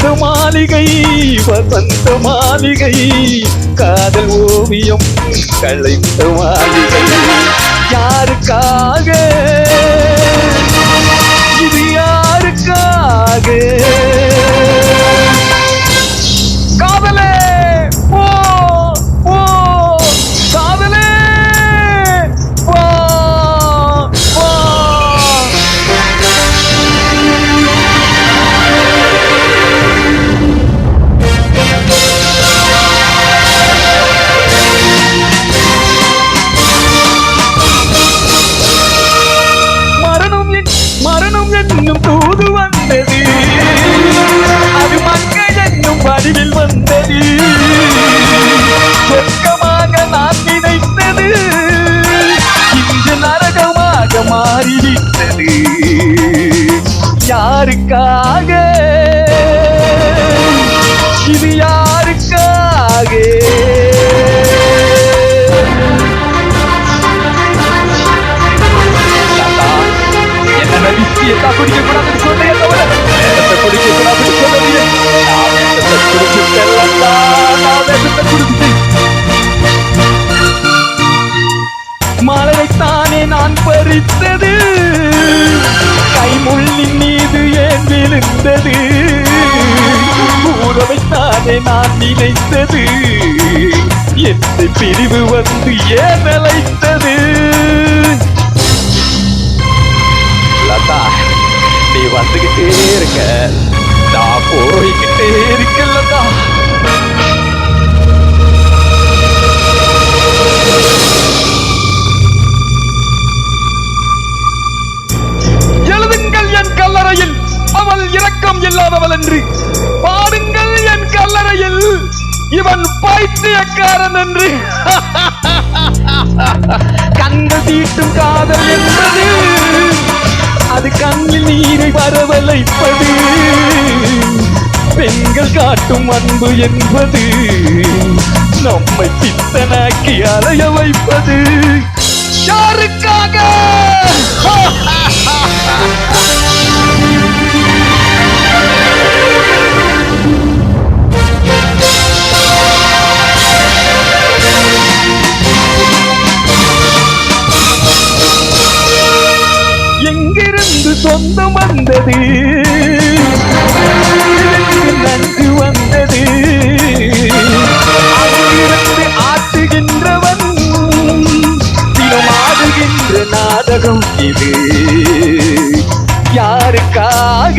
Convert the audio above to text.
வசந்த மாளிகை வசந்த மாளிகை காதல் ஓவியம் கலைந்த மாளிகை. யாருக்காக? இது யாருக்காக? என்ன விஷயத்தா குடிக்க கூடாதுன்னு சொன்னே தவிர விஷத்தை குடிக்க கூடாதுன்னு சொல்லலையே நான் நான் நினைத்தது. எந்த பிரிவு வந்து ஏன் நிலைத்தது லதா நீ வந்துகிட்டே இருக்க. நான் போய்கிட்டே இருக்கல்லதா எழுதுங்கள் என் கல்லறையில். அவள் இரக்கம் இல்லாதவள் என்று இவன் பைத்தியக்காரன் என்று. கண்கள் தீட்டும் காதல் என்பது. அது கண்ணில் நீரை வரவழைப்பது பெண்கள் காட்டும் அன்பு என்பது. நம்மை பித்தனாக்கி அலைய வைப்பது. சொந்தம் வந்தது. எனக்கு நன்கு வந்தது. அதிலிருந்து ஆட்டுகின்றவன் தினம் ஆடுகின்ற நாடகம் இது. யாருக்காக